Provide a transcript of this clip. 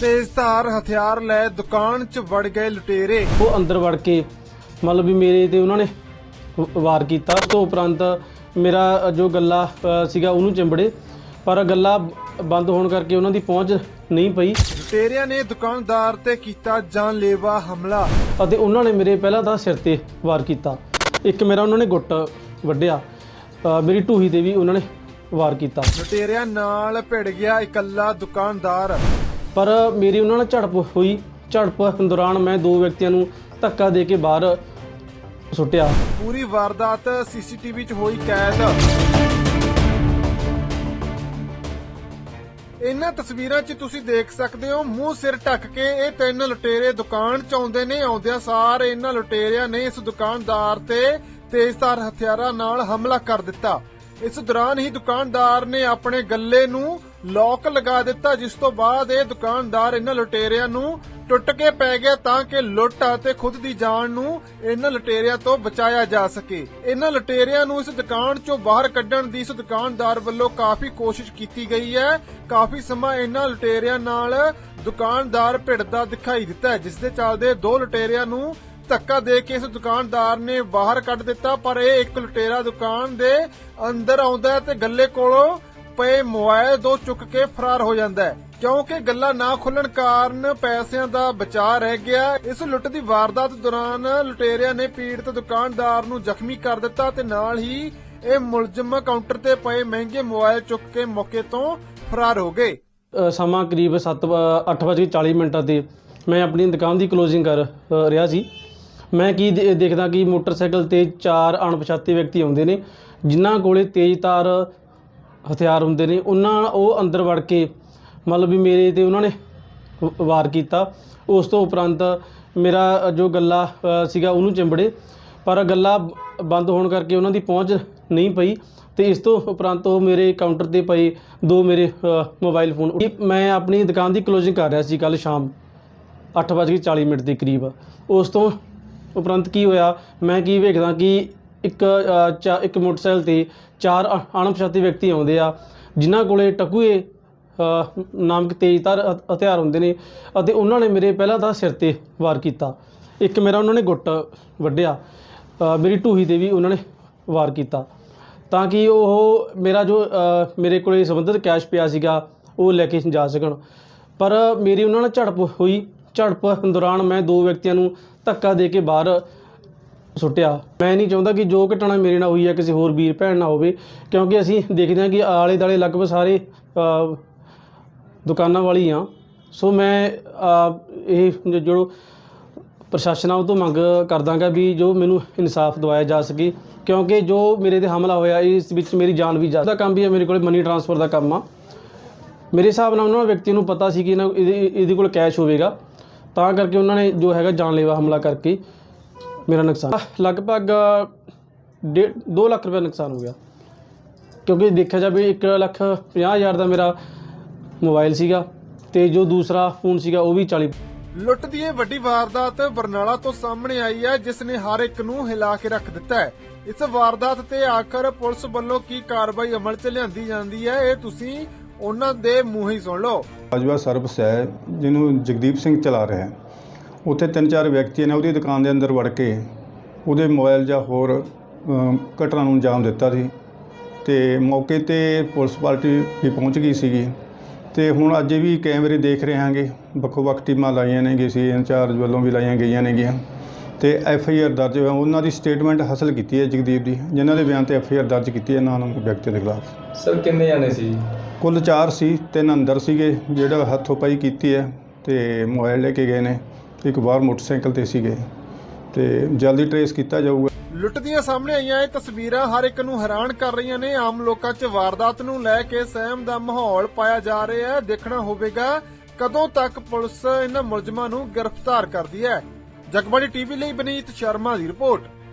ਤੇਜ਼ਧਾਰ ਹਥਿਆਰ ਲੈ ਦੁਕਾਨ 'ਚ ਵੜ ਗਏ ਲੁਟੇਰੇ। ਉਹ ਅੰਦਰ ਵੜ ਕੇ ਮਤਲਬ ਵੀ ਮੇਰੇ ਤੇ ਉਹਨਾਂ ਨੇ ਵਾਰ ਕੀਤਾ। ਤੋਂ ਉਪਰੰਤ ਮੇਰਾ ਜੋ ਗੱਲਾ ਸੀਗਾ ਉਹਨੂੰ ਚਿੰਬੜੇ। ਪਰ ਗੱਲਾ ਬੰਦ ਹੋਣ ਕਰਕੇ ਉਹਨਾਂ ਦੀ ਪਹੁੰਚ ਨਹੀਂ ਪਈ। ਲੁਟੇਰਿਆਂ ਨੇ ਦੁਕਾਨਦਾਰ ਤੇ ਕੀਤਾ ਜਾਨਲੇਵਾ ਹਮਲਾ। ਅਤੇ ਉਹਨਾਂ ਨੇ ਮੇਰੇ ਪਹਿਲਾਂ ਤਾਂ ਸਿਰ ਤੇ ਵਾਰ ਕੀਤਾ। ਇੱਕ ਮੇਰਾ ਉਹਨਾਂ ਨੇ ਗੁੱਟ ਵੱਢਿਆ। ਮੇਰੀ ਢੂਹੀ ਤੇ ਵੀ ਉਹਨਾਂ ਨੇ ਵਾਰ ਕੀਤਾ। ਲੁਟੇਰਿਆਂ ਨਾਲ ਭਿੜ ਗਿਆ ਇਕੱਲਾ ਦੁਕਾਨਦਾਰ। ਪਰ ਮੇਰੀ ਉਹਨਾਂ ਨਾਲ ਝੜਪ ਹੋਈ। ਝੜਪ ਦੌਰਾਨ ਮੈਂ ਦੋ ਵਿਅਕਤੀਆਂ ਨੂੰ ਧੱਕਾ ਦੇ ਕੇ ਬਾਹਰ ਸੁੱਟਿਆ। ਪੂਰੀ ਵਾਰਦਾਤ ਸੀਸੀਟੀਵੀ 'ਚ ਹੋਈ ਕੈਦ। ਇਹਨਾਂ ਤਸਵੀਰਾਂ 'ਚ ਤੁਸੀਂ ਦੇਖ ਸਕਦੇ ਹੋ, ਮੂੰਹ ਸਿਰ ਢੱਕ ਕੇ ਇਹ ਤਿੰਨ ਲੁਟੇਰੇ ਦੁਕਾਨ 'ਚ ਆਉਂਦੇ ਨੇ, ਆਉਂਦਿਆਂ ਸਾਰ ਇਹਨਾਂ ਲੁਟੇਰਿਆਂ ਨੇ ਇਸ ਦੁਕਾਨਦਾਰ ਤੇ ਤੇਜ਼ਧਾਰ ਹਥਿਆਰਾਂ ਨਾਲ ਹਮਲਾ ਕਰ ਦਿੱਤਾ। ਇਸ ਦੌਰਾਨ ਹੀ ਦੁਕਾਨਦਾਰ ਨੇ ਆਪਣੇ ਗੱਲੇ ਨੂੰ ਲੋਕ ਲਗਾ ਦਿੱਤਾ ਜਿਸ ਤੋਂ ਬਾਅਦ ਇਹ ਦੁਕਾਨਦਾਰ ਇਹਨਾਂ ਲੁਟੇਰਿਆਂ ਨੂੰ ਟੁੱਟ ਕੇ ਪੈ ਗਿਆ ਤਾਂ ਕਿ ਲੁੱਟ ਅਤੇ ਖੁਦ ਦੀ ਜਾਨ ਨੂੰ ਇਹਨਾਂ ਲੁਟੇਰਿਆਂ ਤੋਂ ਬਚਾਇਆ ਜਾ ਸਕੇ। ਇਹਨਾਂ ਲੁਟੇਰਿਆਂ ਨੂੰ ਇਸ ਦੁਕਾਨ ਚੋਂ ਬਾਹਰ ਕੱਢਣ ਦੀ ਇਸ ਦੁਕਾਨਦਾਰ ਵੱਲੋਂ ਕਾਫੀ ਕੋਸ਼ਿਸ਼ ਕੀਤੀ ਗਈ ਹੈ। ਕਾਫੀ ਸਮਾਂ ਇਹਨਾਂ ਲੁਟੇਰਿਆਂ ਨਾਲ ਦੁਕਾਨਦਾਰ ਭਿੜਦਾ ਦਿਖਾਈ ਦਿੱਤਾ ਹੈ, ਜਿਸ ਦੇ ਚੱਲਦੇ ਦੋ ਲੁਟੇਰਿਆਂ ਨੂੰ ਧੱਕਾ ਦੇ ਕੇ ਇਸ ਦੁਕਾਨਦਾਰ ਨੇ ਬਾਹਰ ਕੱਢ ਦਿੱਤਾ ਪਰ ਇਹ ਇੱਕ ਲੁਟੇਰਾ ਦੁਕਾਨ ਦੇ ਅੰਦਰ ਆਉਂਦਾ ਤੇ ਗੱਲੇ ਕੋਲੋਂ ਪਏ ਮੋਬਾਈਲ ਦੋ ਚੁੱਕ ਕੇ ਫਰਾਰ ਹੋ ਜਾਂਦਾ ਹੈ। ਕਿਉਂਕਿ ਗੱਲਾਂ ਨਾ ਖੁੱਲਣ ਕਾਰਨ ਪੈਸਿਆਂ ਦਾ ਬਚਾਅ ਰਹਿ ਗਿਆ। ਇਸ ਲੁੱਟ ਦੀ ਵਾਰਦਾਤ ਦੌਰਾਨ ਲੁਟੇਰਿਆਂ ਨੇ ਪੀੜਤ ਦੁਕਾਨਦਾਰ ਨੂੰ ਜ਼ਖਮੀ ਕਰ ਦਿੱਤਾ ਤੇ ਨਾਲ ਹੀ ਇਹ ਮੁਲਜ਼ਮ ਕਾਊਂਟਰ ਤੇ ਪਏ ਮਹਿੰਗੇ ਮੋਬਾਈਲ ਚੁੱਕ ਕੇ ਮੌਕੇ ਤੋਂ ਫਰਾਰ ਹੋ ਗਏ। ਸਮਾਂ ਕਰੀਬ 7 8:40 ਮਿੰਟਾਂ ਤੇ ਮੈਂ ਆਪਣੀ ਦੁਕਾਨ ਦੀ ਕਲੋਜ਼ਿੰਗ ਕਰ ਰਿਹਾ ਸੀ। ਮੈਂ ਕੀ ਦੇਖਦਾ ਕਿ ਮੋਟਰਸਾਈਕਲ ਤੇ ਚਾਰ ਅਣਪਛਾਤੇ ਵਿਅਕਤੀ ਆਉਂਦੇ ਨੇ, ਜਿਨ੍ਹਾਂ ਕੋਲੇ ਤੇਜ਼ਧਾਰ ਹਥਿਆਰ ਹੁੰਦੇ ਨੇ, ਉਹਨਾਂ ਉਹ ਅੰਦਰ ਵੜ ਕੇ ਮਤਲਬ ਵੀ ਮੇਰੇ ਤੇ ਉਹਨਾਂ ਨੇ ਵਾਰ ਕੀਤਾ। ਉਸ ਤੋਂ ਉਪਰੰਤ ਮੇਰਾ ਜੋ ਗੱਲਾ ਸੀਗਾ ਉਹਨੂੰ ਚਿੰਬੜੇ। ਪਰ ਗੱਲਾ ਬੰਦ ਹੋਣ ਕਰਕੇ ਉਹਨਾਂ ਦੀ ਪਹੁੰਚ ਨਹੀਂ ਪਈ ਤੇ ਇਸ ਤੋਂ ਉਪਰੰਤ ਉਹ ਮੇਰੇ ਕਾਊਂਟਰ ਤੇ ਪਏ, ਦੋ ਮੇਰੇ ਮੋਬਾਈਲ ਫੋਨ ਇਹ ਮੈਂ ਆਪਣੀ ਦੁਕਾਨ ਦੀ ਕਲੋਜ਼ਿੰਗ ਕਰ ਰਿਹਾ ਸੀ ਕੱਲ ਸ਼ਾਮ 8:40 ਮਿੰਟ ਦੇ ਕਰੀਬ। ਉਸ ਤੋਂ ਉਪਰੰਤ ਕੀ ਹੋਇਆ? ਮੈਂ ਕੀ ਵੇਖਦਾ ਕਿ ਇੱਕ ਚਾ- ਇੱਕ ਮੋਟਰਸਾਈਕਲ ਤੇ ਚਾਰ ਅ- ਅਣਪਛਾਤੇ ਵਿਅਕਤੀ ਆਉਂਦੇ ਆ, ਜਿਨ੍ਹਾਂ ਕੋਲੇ ਟਕੂਏ ਨਾਮਕ ਤੇਜ਼ਧਾਰ ਹ- ਹਥਿਆਰ ਹੁੰਦੇ ਨੇ ਅਤੇ ਉਹਨਾਂ ਨੇ ਮੇਰੇ ਪਹਿਲਾਂ ਤਾਂ ਸਿਰ ਤੇ ਵਾਰ ਕੀਤਾ। ਇੱਕ ਮੇਰਾ ਉਹਨਾਂ ਨੇ ਗੁੱਟ ਵੱਢਿਆ ਮੇਰੀ ਢੂਹੀ ਤੇ ਵੀ ਉਹਨਾਂ ਨੇ ਵਾਰ ਕੀਤਾ। ਤਾਂ ਕਿ ਉਹ ਮੇਰਾ ਜੋ ਮੇਰੇ ਕੋਲੇ ਸੰਬੰਧਿਤ ਕੈਸ਼ ਪਿਆ ਸੀਗਾ, ਉਹ ਲੈ ਕੇ ਜਾ ਸਕਣ। ਪਰ ਮੇਰੀ ਉਹਨਾਂ ਨਾਲ ਝੜਪ ਹੋਈ। ਝੜਪ ਦੌਰਾਨ ਮੈਂ ਦੋ ਵਿਅਕਤੀਆਂ ਨੂੰ ਧੱਕਾ ਦੇ ਕੇ ਬਾਹਰ ਸੁੱਟਿਆ। ਮੈਂ ਨਹੀਂ ਚਾਹੁੰਦਾ ਕਿ ਜੋ ਘਟਨਾ ਮੇਰੇ ਨਾਲ ਹੋਈ ਹੈ ਕਿਸੇ ਹੋਰ ਵੀਰ ਭੈਣ ਨਾਲ ਹੋਵੇ, ਕਿਉਂਕਿ ਅਸੀਂ ਦੇਖਦੇ ਹਾਂ ਕਿ ਆਲੇ ਦਾਲੇ ਲਗਭਗ ਸਾਰੇ ਦੁਕਾਨਾਂ ਵਾਲੀ ਆ। ਸੋ ਮੈਂ ਇਹ ਜੋ- ਜੋ ਪ੍ਰਸ਼ਾਸਨਾਂ ਤੋਂ ਮੰਗ ਕਰਦਾਗਾ ਵੀ ਜੋ ਮੈਨੂੰ ਇਨਸਾਫ ਦਿਵਾਇਆ ਜਾ ਸਕੇ, ਕਿਉਂਕਿ ਜੋ ਮੇਰੇ ਤੇ ਹਮਲਾ ਹੋਇਆ, ਇਸ ਵਿੱਚ ਮੇਰੀ ਜਾਨ ਵੀ ਜਾ ਦਾ ਕੰਮ ਵੀ ਹੈ ਮੇਰੇ ਕੋਲ ਮਨੀ ਟ੍ਰਾਂਸਫਰ ਦਾ ਕੰਮ ਆ। ਮੇਰੇ ਹਿਸਾਬ ਨਾਲ ਉਹਨਾਂ ਵਿਅਕਤੀ ਨੂੰ ਪਤਾ ਸੀ ਕਿ ਇਹਨਾਂ, ਇਹਦੇ ਇਹਦੇ ਕੋਲ ਕੈਸ਼ ਹੋਵੇਗਾ, ਤਾਂ ਕਰਕੇ ਉਹਨਾਂ ਨੇ ਜੋ ਹੈਗਾ ਜਾਨਲੇਵਾ ਹਮਲਾ ਕਰਕੇ ਮੇਰਾ ਨੁਕਸਾਨ। ਲਗਭਗ 2 ਲੱਖ ਰੁਪਏ ਨੁਕਸਾਨ ਹੋ ਗਿਆ। ਕਿਉਂਕਿ ਦੇਖਿਆ ਜਾਵੇ 1 ਲੱਖ 50 ਹਜ਼ਾਰ ਦਾ ਮੇਰਾ ਮੋਬਾਈਲ ਸੀਗਾ ਤੇ ਜੋ ਦੂਸਰਾ ਫੋਨ ਸੀਗਾ ਉਹ ਵੀ 40 ਲੁੱਟ ਦੀ ਇਹ ਵੱਡੀ ਵਾਰਦਾਤ ਬਰਨਾਲਾ ਤੋਂ ਸਾਹਮਣੇ ਆਈ ਹੈ ਜਿਸ ਨੇ ਹਰ ਇੱਕ ਨੂੰ ਹਿਲਾ ਕੇ ਰੱਖ ਦਿੱਤਾ ਹੈ। ਇਸ ਵਾਰਦਾਤ ਤੇ ਆਖਰ ਪੁਲਿਸ ਵੱਲੋਂ ਕੀ ਕਾਰਵਾਈ ਅਮਲ 'ਚ ਲਿਆਂਦੀ ਜਾਂਦੀ ਹੈ ਇਹ ਤੁਸੀਂ ਉਹਨਾਂ ਦੇ ਮੂੰਹ ਹੀ ਸੁਣ ਲਓ। ਅਜਵਾ ਸਰਵਿਸ ਹੈ ਜਿਹਨੂੰ ਜਗਦੀਪ ਸਿੰਘ ਚਲਾ ਰਿਹਾ ਹੈ। ਉੱਥੇ ਤਿੰਨ ਚਾਰ ਵਿਅਕਤੀਆਂ ਨੇ ਉਹਦੀ ਦੁਕਾਨ ਦੇ ਅੰਦਰ ਵੜ ਕੇ ਉਹਦੇ ਮੋਬਾਈਲ ਜਾਂ ਹੋਰ ਘਟਨਾ ਨੂੰ ਅੰਜਾਮ ਦਿੱਤਾ ਸੀ ਤੇ ਮੌਕੇ ਤੇ ਪੁਲਿਸ ਪਾਰਟੀ ਵੀ ਪਹੁੰਚ ਗਈ ਸੀਗੀ ਤੇ ਹੁਣ ਅੱਜ ਵੀ ਕੈਮਰੇ ਦੇਖ ਰਹੇ ਹਾਂਗੇ ਵੱਖੋ ਵੱਖ ਟੀਮਾਂ ਲਾਈਆਂ ਨੇਗੇ ਸੀ ਇੰਚਾਰਜ ਵੱਲੋਂ ਵੀ ਲਾਈਆਂ ਗਈਆਂ ਨੇਗੀਆਂ ਤੇ ਐਫ ਆਈ ਆਰ ਦਰਜ ਹੋਇਆ ਉਹਨਾਂ ਦੀ ਸਟੇਟਮੈਂਟ ਹਾਸਲ ਕੀਤੀ ਹੈ ਜਗਦੀਪ ਦੀ ਜਿਨ੍ਹਾਂ ਦੇ ਬਿਆਨ ਤੇ ਐਫ ਆਈ ਆਰ ਦਰਜ ਕੀਤੀ ਹੈ ਇਹਨਾਂ ਨੂੰ ਵਿਅਕਤੀ ਦੇ ਖਿਲਾਫ। ਸਰ ਕਿੰਨੇ ਜਾਣੇ ਸੀ? ਕੁੱਲ 4 ਸੀ ਤਿੰਨ ਅੰਦਰ ਸੀਗੇ ਜਿਹੜਾ ਹੱਥੋਂ ਪਾਈ ਕੀਤੀ ਹੈ ਤੇ ਮੋਬਾਈਲ ਲੈ ਕੇ ਗਏ ਨੇ। ਇੱਕ ਬਾਹਰ ਮੋਟਰਸਾਈਕਲ ਤੇ ਸੀਗੇ ਤੇ ਜਲਦੀ ਟਰੇਸ ਕੀਤਾ ਜਾਊਗਾ। ਲੁੱਟ ਦੀਆਂ ਸਾਹਮਣੇ ਆਈਆਂ ਇਹ ਤਸਵੀਰਾਂ ਹਰ ਇੱਕ ਨੂੰ ਹੈਰਾਨ ਕਰ ਰਹੀਆਂ ਨੇ। ਆਮ ਲੋਕਾਂ 'ਚ ਵਾਰਦਾਤ ਨੂੰ ਲੈ ਕੇ ਸਹਿਮ ਦਾ ਮਾਹੌਲ ਪਾਇਆ ਜਾ ਰਿਹਾ ਹੈ। ਦੇਖਣਾ ਹੋਵੇਗਾ ਕਦੋਂ ਤੱਕ ਪੁਲਿਸ ਇਹਨਾਂ ਮੁਲਜ਼ਮਾਂ ਨੂੰ ਗ੍ਰਿਫਤਾਰ ਕਰਦੀ ਹੈ। ਜਗਬਾਣੀ ਟੀਵੀ ਲਈ ਬਨੀਤ ਸ਼ਰਮਾ ਦੀ ਰਿਪੋਰਟ।